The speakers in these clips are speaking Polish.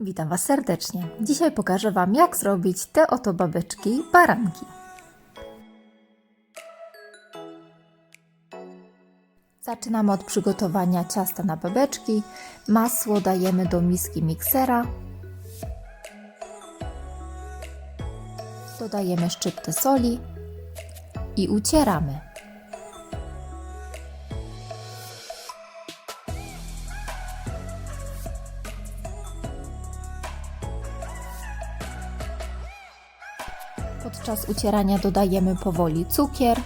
Witam Was serdecznie. Dzisiaj pokażę Wam, jak zrobić te oto babeczki baranki. Zaczynamy od przygotowania ciasta na babeczki. Masło dajemy do miski miksera. Dodajemy szczyptę soli i ucieramy. Podczas ucierania dodajemy powoli cukier.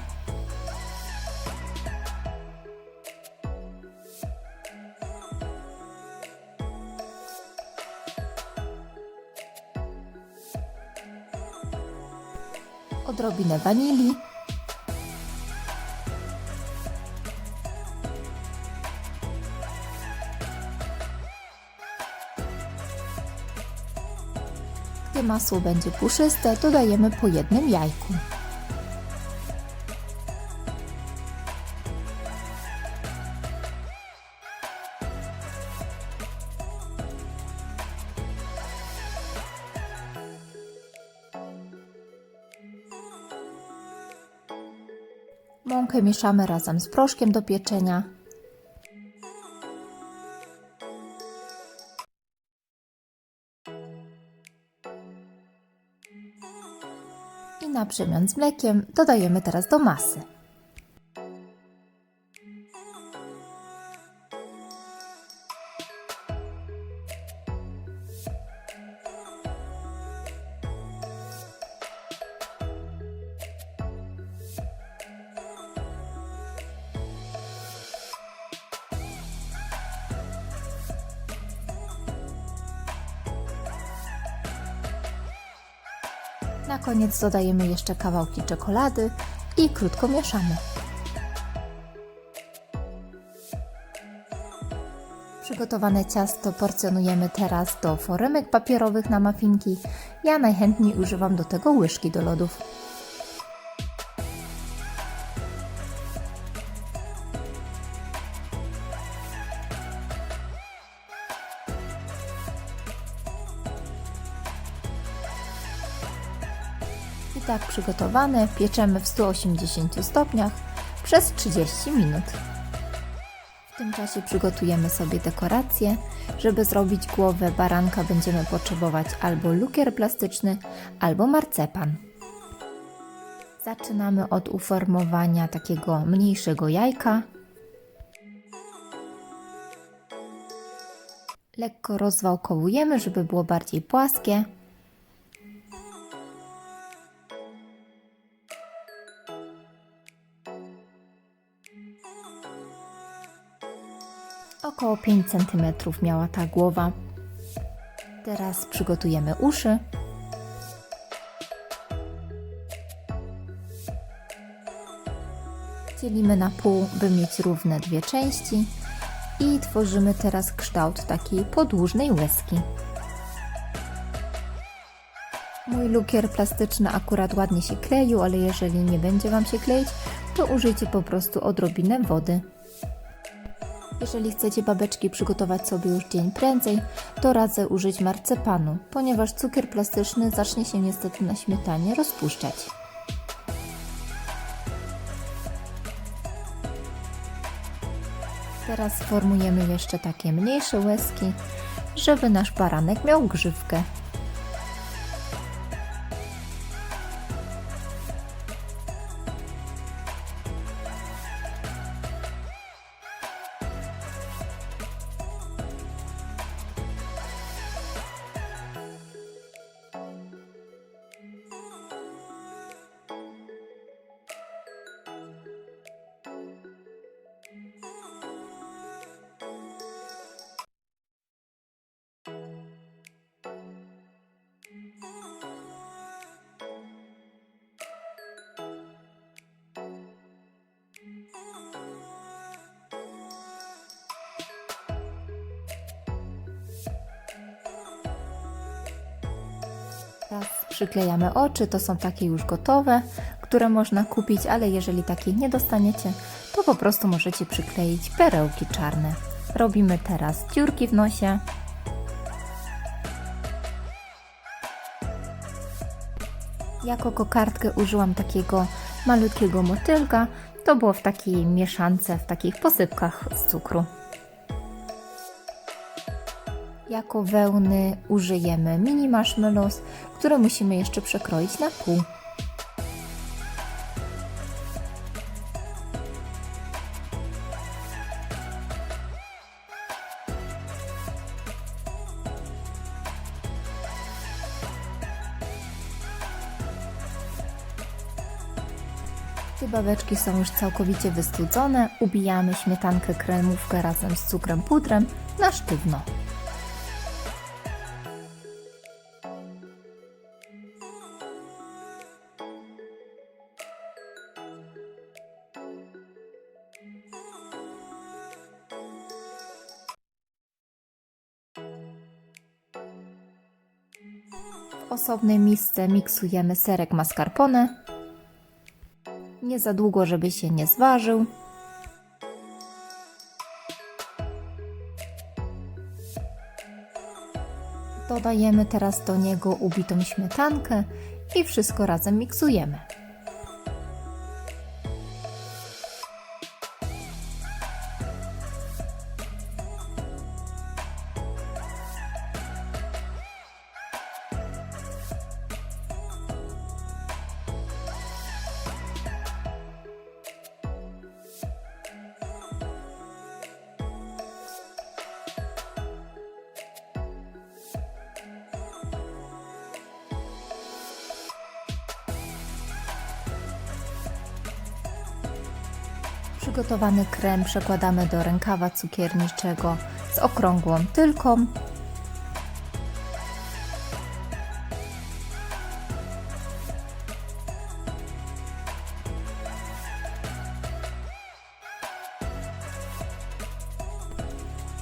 Odrobinę wanilii. Gdy masło będzie puszyste, dodajemy po jednym jajku. Mąkę mieszamy razem z proszkiem do pieczenia. I na przemian z mlekiem dodajemy teraz do masy. Na koniec dodajemy jeszcze kawałki czekolady i krótko mieszamy. Przygotowane ciasto porcjonujemy teraz do foremek papierowych na mafinki. Ja najchętniej używam do tego łyżki do lodów. Tak przygotowane pieczemy w 180 stopniach przez 30 minut. W tym czasie przygotujemy sobie dekoracje. Żeby zrobić głowę baranka będziemy potrzebować albo lukier plastyczny, albo marcepan. Zaczynamy od uformowania takiego mniejszego jajka. Lekko rozwałkowujemy, żeby było bardziej płaskie. Około 5 cm miała ta głowa. Teraz przygotujemy uszy. Dzielimy na pół, by mieć równe dwie części i tworzymy teraz kształt takiej podłużnej łezki. Mój lukier plastyczny akurat ładnie się kleił, ale jeżeli nie będzie Wam się kleić, to użyjcie po prostu odrobinę wody. Jeżeli chcecie babeczki przygotować sobie już dzień prędzej, to radzę użyć marcepanu, ponieważ cukier plastyczny zacznie się niestety na śmietanie rozpuszczać. Teraz formujemy jeszcze takie mniejsze łezki, żeby nasz baranek miał grzywkę. Przyklejamy oczy, to są takie już gotowe, które można kupić, ale jeżeli takiej nie dostaniecie, to po prostu możecie przykleić perełki czarne. Robimy teraz dziurki w nosie. Jako kokardkę użyłam takiego malutkiego motylka. To było w takiej mieszance, w takich posypkach z cukru. Jako wełny użyjemy mini marshmallows, które musimy jeszcze przekroić na pół. Gdy babeczki są już całkowicie wystudzone, ubijamy śmietankę kremówkę razem z cukrem pudrem na sztywno. W osobnej misce miksujemy serek mascarpone, nie za długo, żeby się nie zważył. Dodajemy teraz do niego ubitą śmietankę i wszystko razem miksujemy. Przygotowany krem przekładamy do rękawa cukierniczego z okrągłą tylką.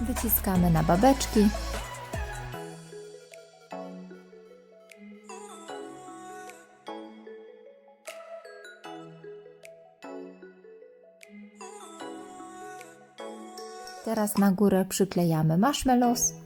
Wyciskamy na babeczki. Teraz na górę przyklejamy marshmallows.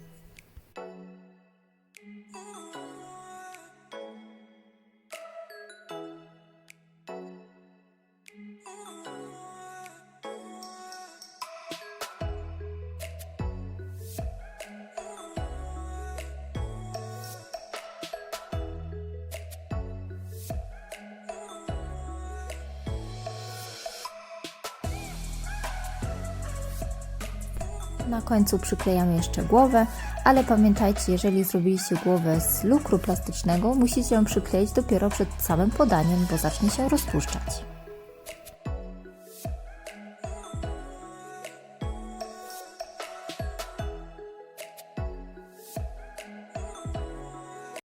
Na końcu przyklejamy jeszcze głowę, ale pamiętajcie, jeżeli zrobiliście głowę z lukru plastycznego, musicie ją przykleić dopiero przed samym podaniem, bo zacznie się rozpuszczać.